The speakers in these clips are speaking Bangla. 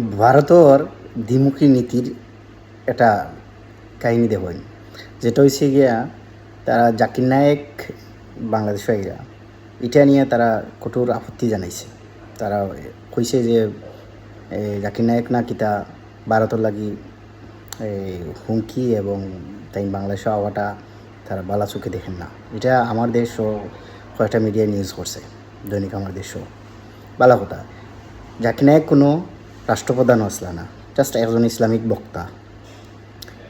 ভারতর দ্বিমুখী নীতির একটা কাহিনী দেখুন, যেটা হয়েছে গিয়া তারা জাকির নায়েক বাংলাদেশ আইরা এটা নিয়ে তারা কঠোর আপত্তি জানাইছে। তারা কইছে যে জাকির নায়েক না কিতা ভারতর লাগি এই হুমকি এবং তাই বাংলাদেশ আওয়াটা তারা বালা চোখে দেখেন না। এটা আমার দেশও কয়েকটা মিডিয়া নিউজ করছে, দৈনিক আমার দেশও বালা কথা। জাকির নায়ক কোনো রাষ্ট্রপ্রধান আসলা না। জাস্ট একজন ইসলামিক বক্তা।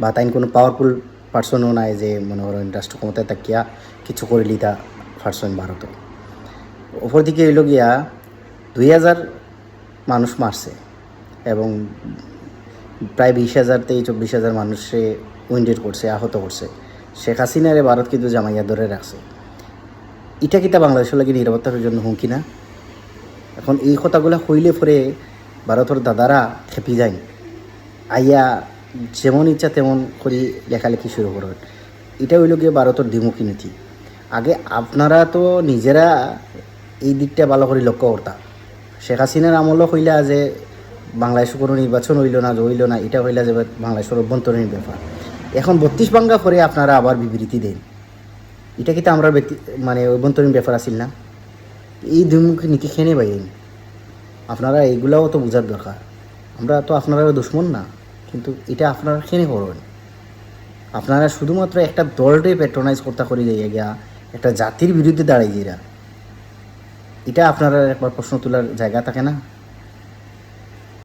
বা তাই কোনো পাওয়ারফুল পার্সনও নাই যে মনে করেন রাষ্ট্র ক্ষমতায় তাকিয়া কিছু করে লিতা পার্সন ভারত ওপর দিকে এলো গিয়া দুই হাজার মানুষ মারছে এবং প্রায় বিশ হাজার থেকে চব্বিশ হাজার মানুষে উইন্ডেড করছে আহত করছে শেখ হাসিনারে ভারত কিন্তু জামাইয়া ধরে রাখছে এটা কিতা বাংলাদেশের লাগে নিরাপত্তার জন্য হুমকি না? এখন এই কথাগুলো হইলে পরে ভারতের দাদারা খেপি যায়। আইয়া যেমন ইচ্ছা তেমন করি লেখালেখি শুরু করবেন এটা হইল গিয়ে ভারতের দ্বিমুখী নীতি। আগে আপনারা তো নিজেরা এই দিকটা ভালো করে লক্ষ্য করতাম শেখ হাসিনার আমলও হইলা যে বাংলাদেশে কোনো নির্বাচন হইল না হইল না, এটা হইলা যে বাংলাদেশের অভ্যন্তরীণ ব্যাপার। এখন বত্রিশ বাঙ্গা পরে আপনারা আবার বিবৃতি দেন। এটা কিন্তু আমরা ব্যক্তি মানে অভ্যন্তরীণ ব্যাপার আসিল না? এই দুমুখী নীতি খেনে বাইন আপনারা এগুলাও তো বোঝার দরকার। আমরা তো আপনারা দুশ্মন না, কিন্তু এটা আপনারা কেনে করবেন? আপনারা শুধুমাত্র একটা দলটাই প্যাট্রোনাইজ করতে করে যাইয়া গিয়া একটা জাতির বিরুদ্ধে দাঁড়াই যাইরা। এটা আপনারা একবার প্রশ্ন তোলার জায়গা থাকে না?